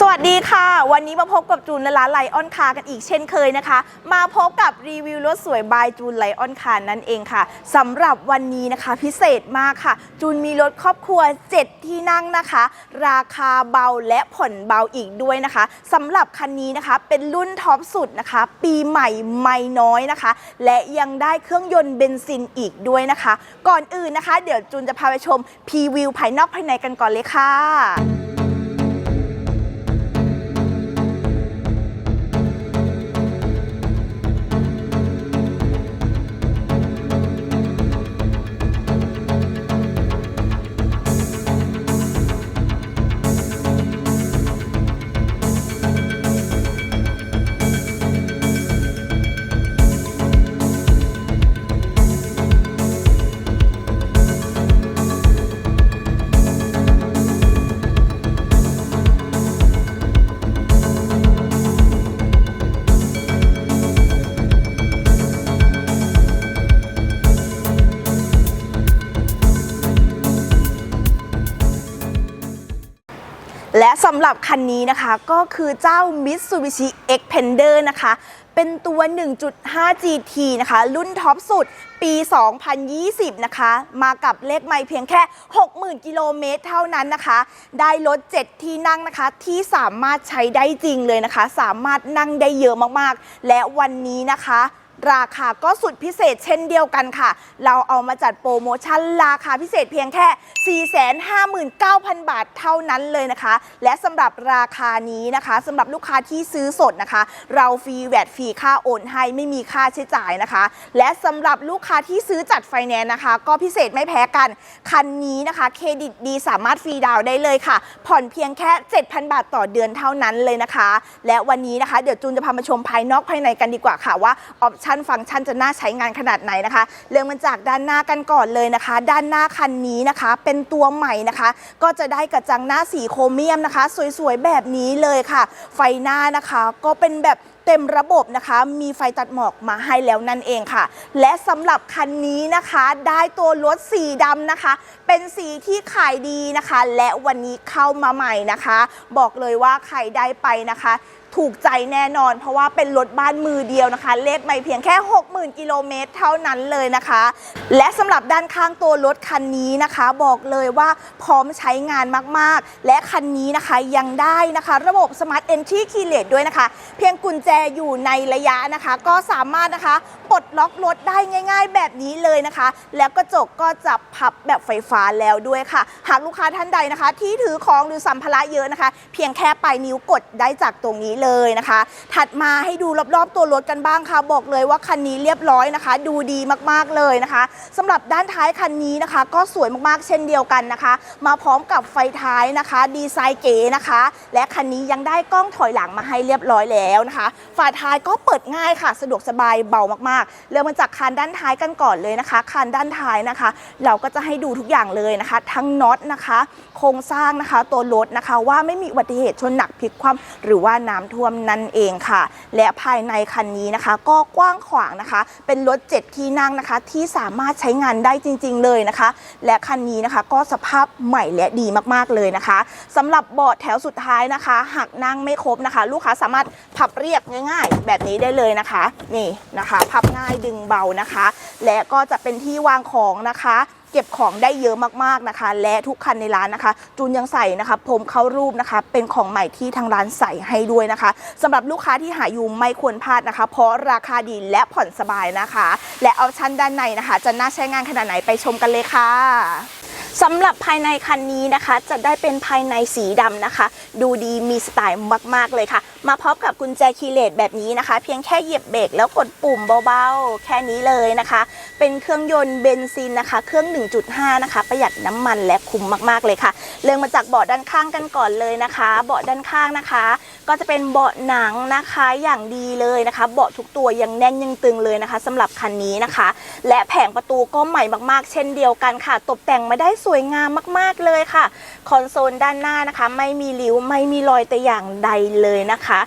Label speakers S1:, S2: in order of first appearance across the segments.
S1: สวัสดีค่ะ วันนี้มาพบกับจูนและร้านไลออนคากันอีกเช่นเคยนะคะ มาพบกับรีวิวรถสวยบายจูนไลออนคานั่นเองค่ะสำหรับวันนี้นะคะพิเศษมากค่ะ จูนมีรถครอบครัว 7 ที่นั่งนะคะ ราคาเบาและผ่อนเบาอีกด้วยนะคะสำหรับคันนี้นะคะเป็นรุ่นท็อปสุดนะคะ ปีใหม่ไม่น้อยนะคะ และยังได้เครื่องยนต์เบนซินอีกด้วยนะคะ ก่อนอื่นนะคะ เดี๋ยวจูนจะพาไปชมพรีวิวภายนอกภายในกันก่อนเลยค่ะ และสำหรับคันนี้นะคะก็คือเจ้า Mitsubishi Xpander นะคะเป็นตัว 1.5 GT นะคะ รุ่นท็อปสุด ปี 2020 นะคะ มากับเลขไม่เพียงแค่ 60,000 กิโลเมตรเท่านั้นนะคะ ได้รถ 7 ที่นั่งนะคะ ที่สามารถใช้ได้จริงเลยนะคะ สามารถนั่งได้เยอะมากๆ และวันนี้นะคะ ราคาก็สุดพิเศษเช่นเดียวกันค่ะ เราเอามาจัดโปรโมชั่นราคาพิเศษเพียงแค่ 459,000 บาทเท่านั้นเลยนะคะ และสำหรับราคานี้นะคะสำหรับลูกค้าที่ซื้อสดนะคะ เราฟรีแวดฟรีค่าโอนให้ไม่มีค่าใช้จ่ายนะคะ และสำหรับลูกค้าที่ซื้อจัดไฟแนนซ์นะคะ ก็พิเศษไม่แพ้กัน คันนี้นะคะเครดิตดีสามารถฟรีดาวน์ได้เลยค่ะ ผ่อนเพียงแค่ 7,000 บาทต่อเดือนเท่านั้นเลยนะคะ และวันนี้นะคะเดี๋ยวจูนจะพามาชมภายนอกภายในกันดีกว่าค่ะว่าออปชันฟังก์ชันจะน่าใช้งานขนาดไหนนะคะ เริ่มมันจากด้านหน้ากันก่อนเลยนะคะ ด้านหน้าคันนี้นะคะ เป็นตัวใหม่นะคะ ก็จะได้กระจังหน้าสีโครเมียมนะคะ สวยๆ แบบนี้เลยค่ะ ไฟหน้านะคะ ก็เป็นแบบเต็มระบบนะคะ มีไฟตัดหมอกมาให้แล้วนั่นเองค่ะ และสำหรับคันนี้นะคะ ได้ตัวรถสีดำนะคะ เป็นสีที่ขายดีนะคะ และวันนี้เข้ามาใหม่นะคะ บอกเลยว่าใครได้ไปนะคะ ถูกใจแน่นอน เพราะว่าเป็นรถบ้านมือเดียวนะคะ เลขไม่เพียงแค่ 60,000 กิโลเมตรเท่านั้นเลยนะคะ และสำหรับด้านข้างตัวรถคันนี้นะคะ บอกเลยว่าพร้อมใช้งานมากๆ และคันนี้นะคะยังได้นะคะ ระบบ Smart Entry Keyless ด้วยนะคะ เพียงกุญแจอยู่ในระยะนะคะ ก็สามารถนะคะ ลดล็อกรถได้ง่าย ๆ แบบนี้เลยนะคะ แล้วกระจกก็จะพับแบบไฟฟ้าแล้วด้วยค่ะ หากลูกค้าท่านใดนะคะ ที่ถือของหรือสัมภาระเยอะนะคะ เพียงแค่ปลายนิ้วกดได้จากตรงนี้เลยนะคะ ถัดมาให้ดูรอบๆตัวรถกันบ้างค่ะ บอกเลยว่าคันนี้เรียบร้อยนะคะ ดูดีมากๆเลยนะคะสำหรับด้านท้ายคันนี้นะคะ ก็สวยมากๆเช่นเดียวกันนะคะ มาพร้อมกับไฟท้ายนะคะ ดีไซน์เก๋นะคะ และคันนี้ยังได้กล้องถอยหลังมาให้เรียบร้อยแล้วนะคะ ฝาท้ายก็เปิดง่ายค่ะ สะดวกสบายเบามากๆเริ่มมาจากคันด้านท้ายกันก่อนเลยนะคะคันด้านท้ายนะคะ เราก็จะให้ดูทุกอย่างเลยนะคะ ทั้งน็อตนะคะ โครงสร้างนะคะ ตัวรถนะคะ ว่าไม่มีอุบัติเหตุชนหนักพลิกคว่ำหรือว่าน้ำท่วมนั่นเองค่ะ และภายในคันนี้นะคะ ก็กว้างขวางนะคะ เป็นรถ7ที่นั่งนะคะ ที่สามารถใช้งานได้จริง ๆ เลยนะคะ และคันนี้นะคะก็สภาพใหม่และดีมากๆเลยนะคะสำหรับเบาะแถวสุดท้ายนะคะหากนั่งไม่ครบนะคะ ลูกค้าสามารถพับเรียบง่าย ๆ แบบนี้ได้เลยนะคะ นี่นะคะ พับง่ายดึงเบานะคะ และก็จะเป็นที่วางของนะคะ เก็บของได้เยอะมากๆนะคะ และทุกคันในร้านนะคะ จูนยังใส่นะคะผมเข้ารูปนะคะ เป็นของใหม่ที่ทางร้านใส่ให้ด้วยนะคะสำหรับลูกค้าที่หาอยู่ไม่ควรพลาดนะคะ เพราะราคาดีและผ่อนสบายนะคะ และออปชั่นด้านในนะคะ จะน่าใช้งานขนาดไหนไปชมกันเลยค่ะ สำหรับภายในคันนี้นะคะ จะได้เป็นภายในสีดำนะคะ ดูดีมีสไตล์มาก ๆ เลยค่ะ มาพร้อมกับกุญแจคีย์เลสแบบนี้นะคะ เพียงแค่เหยียบเบรกแล้วกดปุ่มเบาๆ แค่นี้เลยนะคะ เป็นเครื่องยนต์เบนซินนะคะ เครื่อง 1.5 นะคะ ประหยัดน้ำมันและคุ้มมากๆเลยค่ะ เริ่มมาจากเบาะด้านข้างกันก่อนเลยนะคะ เบาะด้านข้างนะคะ ก็จะเป็นเบาะหนังนะคะอย่างดีเลยนะคะ เบาะทุกตัวยังแน่นยังตึงเลยนะคะสำหรับคันนี้นะคะ และแผงประตูก็ใหม่มากๆ เช่นเดียวกันค่ะ ตกแต่งมาได้สวยงามมากๆเลยค่ะคอนโซลด้านหน้านะคะ ไม่มีริ้วไม่มีรอยแต่อย่างใดเลยนะคะ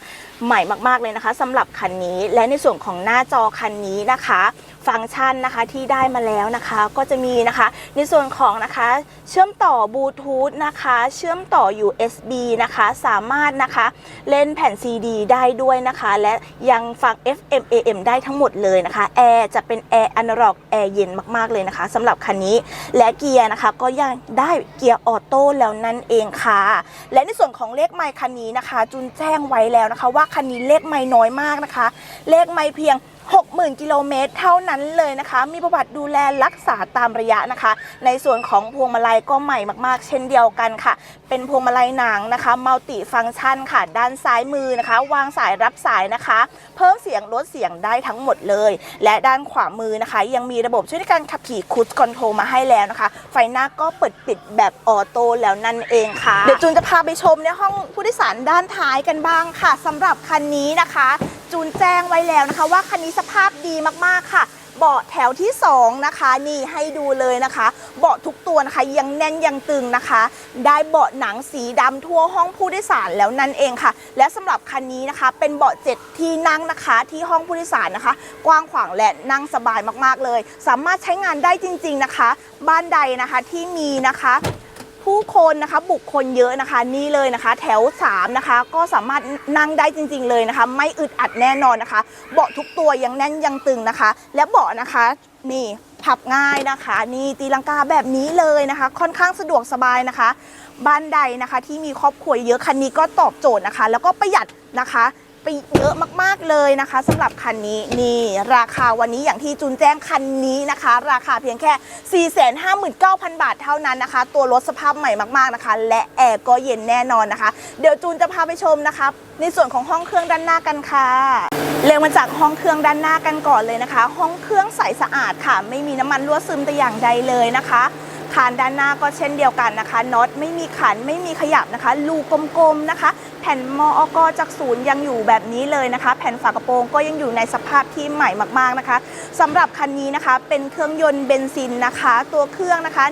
S1: ใหม่มากๆเลยนะคะสำหรับคันนี้และในส่วนของหน้าจอคันนี้นะคะ ฟังก์ชันนะคะที่ได้มาแล้วนะคะ ก็จะมีนะคะในส่วนของนะคะเชื่อมต่อบลูทูธนะคะเชื่อมต่อ USB นะคะสามารถนะคะเล่นแผ่น CD ได้ด้วยนะคะ และยังฟัง FM AM ได้ทั้งหมดเลยนะคะแอร์จะเป็นแอร์อนาล็อกแอร์เย็นมากๆเลยนะคะสำหรับคันนี้และเกียร์นะคะก็ยังได้เกียร์ออโต้แล้วนั่นเองค่ะ และในส่วนของเลขไมค์คันนี้นะคะ จุนแจ้งไว้แล้วนะคะ ว่าคันนี้เลขไมค์น้อยมากนะคะ เลขไมค์เพียง 60,000 กิโลเมตรเท่านั้นเลยนะคะ มีประวัติดูแลรักษาตามระยะนะคะ ในส่วนของพวงมาลัยก็ใหม่มากๆ เช่นเดียวกันค่ะ เป็นพวงมาลัยหนังนะคะมัลติฟังก์ชันค่ะ ด้านซ้ายมือนะคะ วางสายรับสายนะคะ เพิ่มเสียงลดเสียงได้ทั้งหมดเลย และด้านขวามือนะคะ ยังมีระบบช่วยในการขับขี่คู i คอนโทรลมาให้แล้วนะคะ ไฟหน้าก็เปิดปิดแบบออโต้แล้วนั่นเองค่ะ เดี๋ยวจูนจะพาไปชมในห้องผู้โดยสารด้านท้ายกันบ้างค่ะสำหรับคันนี้นะคะ จูนแจ้งไว้แล้วนะคะ ว่าคันนี้สภาพดีมากๆค่ะ เบาะแถวที่ 2 นะคะ นี่ให้ดูเลยนะคะ เบาะทุกตัวนะคะยังแน่นยังตึงนะคะ ได้เบาะหนังสีดำทั่วห้องผู้โดยสารแล้วนั่นเองค่ะ และสำหรับคันนี้นะคะ เป็นเบาะ7ที่นั่งนะคะที่ห้องผู้โดยสารนะคะ กว้างขวางและนั่งสบายมากๆเลย สามารถใช้งานได้จริง ๆนะคะ บ้านใดนะคะที่มีนะคะ ผู้คนนะคะบุคคลเยอะนะคะนี่เลยนะคะ แถว3นะคะก็สามารถนั่งได้จริง ๆ เลยนะคะ ไม่อึดอัดแน่นอนนะคะ เบาะทุกตัวยังแน่นยังตึงนะคะ และเบาะนะคะนี่พับง่ายนะคะ นี่ตีลังกาแบบนี้เลยนะคะ ค่อนข้างสะดวกสบายนะคะ บ้านใดนะคะที่มีครอบครัวเยอะคันนี้ก็ตอบโจทย์นะคะ แล้วก็ประหยัดนะคะ ไปเยอะมากๆเลยนะคะสำหรับคันนี้นี่ราคาวันนี้อย่างที่จูนแจ้งคันนี้นะคะ ราคาเพียงแค่ 459,000 บาทเท่านั้นนะคะ ตัวรถสภาพใหม่มากๆนะคะ และแอร์ก็เย็นแน่นอนนะคะ เดี๋ยวจูนจะพาไปชมนะคะ ในส่วนของห้องเครื่องด้านหน้ากันค่ะเริ่มมาจากห้องเครื่องด้านหน้ากันก่อนเลยนะคะ ห้องเครื่องใสสะอาดค่ะ ไม่มีน้ำมันรั่วซึมแต่อย่างใดเลยนะคะานด้านหน้าก็เช่นเดียวกันนะคะน็อตไม่มีขันไม่มีขยับนะคะรูกลมๆนะคะ แผ่นมออกจากศูนย์ยังอยู่แบบนี้เลยนะคะ แผ่นฝากระโปรงก็ยังอยู่ในสภาพที่ใหม่มากๆนะคะสำหรับคันนี้นะคะเป็นเครื่องยนต์เบนซินนะคะ ตัวเครื่องนะคะ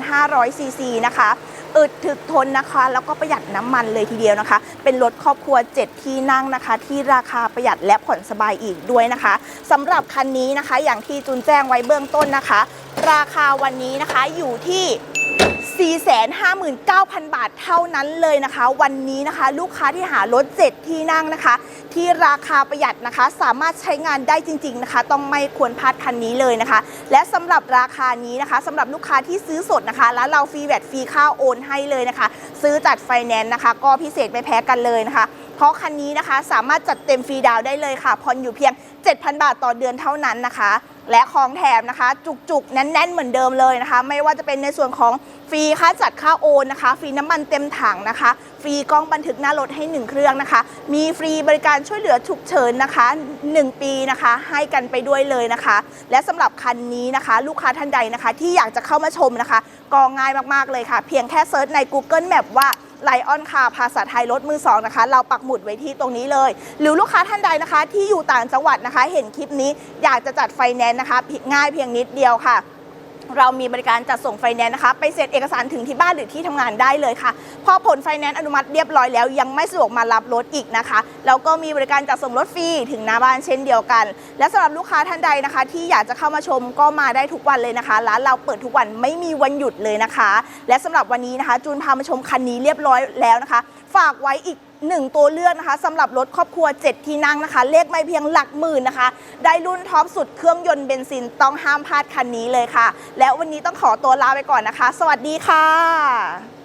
S1: 1,500ซีซีนะคะอึดถึกทนนะคะ แล้วก็ประหยัดน้ำมันเลยทีเดียวนะคะ เป็นรถครอบครัว 7 ที่นั่งนะคะ ที่ราคาประหยัดและผ่อนสบายอีกด้วยนะคะสำหรับคันนี้นะคะ อย่างที่จุนแจ้งไว้เบื้องต้นนะคะ ราคาวันนี้นะคะอยู่ที่ 459,000 บาทเท่านั้นเลยนะคะ วันนี้นะคะลูกค้าที่หารถ 7 ที่นั่งนะคะ ที่ราคาประหยัดนะคะ สามารถใช้งานได้จริง ๆนะคะ ต้องไม่ควรพลาดคันนี้เลยนะคะ และสำหรับราคานี้นะคะสำหรับลูกค้าที่ซื้อสดนะคะแล้วเราฟรีแวตฟรีค่าโอนให้เลยนะคะ ซื้อจัดไฟแนนซ์นะคะ ก็พิเศษไม่แพ้กันเลยนะคะ เพราะคันนี้นะคะสามารถจัดเต็มฟรีดาวได้เลยค่ะผ่อนอยู่เพียง 7,000 บาทต่อเดือนเท่านั้นนะคะ และของแถมนะคะ จุกๆ แน่น ๆ เหมือนเดิมเลยนะคะ ไม่ว่าจะเป็นในส่วนของฟรีค่าจัดค่าโอนนะคะ ฟรีน้ำมันเต็มถังนะคะ ฟรีกล้องบันทึกหน้ารถให้ 1 เครื่องนะคะ มีฟรีบริการช่วยเหลือฉุกเฉินนะคะ 1 ปีนะคะ ให้กันไปด้วยเลยนะคะ และสำหรับคันนี้นะคะ ลูกค้าท่านใดนะคะ ที่อยากจะเข้ามาชมนะคะ ก็ง่ายมากๆเลยค่ะ เพียงแค่เซิร์ชใน Google Map ว่า ไลออนคาภาษาไทยรถมือสองนะคะ เราปักหมุดไว้ที่ตรงนี้เลย หรือลูกค้าท่านใดนะคะ ที่อยู่ต่างจังหวัดนะคะ เห็นคลิปนี้อยากจะจัดไฟแนนซ์นะคะง่ายเพียงนิดเดียวค่ะ เรามีบริการจัดส่งไฟแนนซ์นะคะ ไปเซ็นเอกสารถึงที่บ้านหรือที่ทำงานได้เลยค่ะ พอผลไฟแนนซ์อนุมัติเรียบร้อยแล้ว ยังไม่สะดวกมารับรถอีกนะคะแล้วก็มีบริการจัดส่งรถฟรีถึงหน้าบ้านเช่นเดียวกัน และสำหรับลูกค้าท่านใดนะคะ ที่อยากจะเข้ามาชมก็มาได้ทุกวันเลยนะคะร้านเราเปิดทุกวันไม่มีวันหยุดเลยนะคะ และสำหรับวันนี้นะคะ จูนพามาชมคันนี้เรียบร้อยแล้วนะคะ ฝากไว้อีกหนึ่งตัวเลือกนะคะสำหรับรถครอบครัว 7 ที่นั่งนะคะ เลขไม่เพียงหลักหมื่นนะคะ ได้รุ่นท็อปสุดเครื่องยนต์เบนซินต้องห้ามพลาดคันนี้เลยค่ะ แล้ววันนี้ต้องขอตัวลาไปก่อนนะคะ สวัสดีค่ะ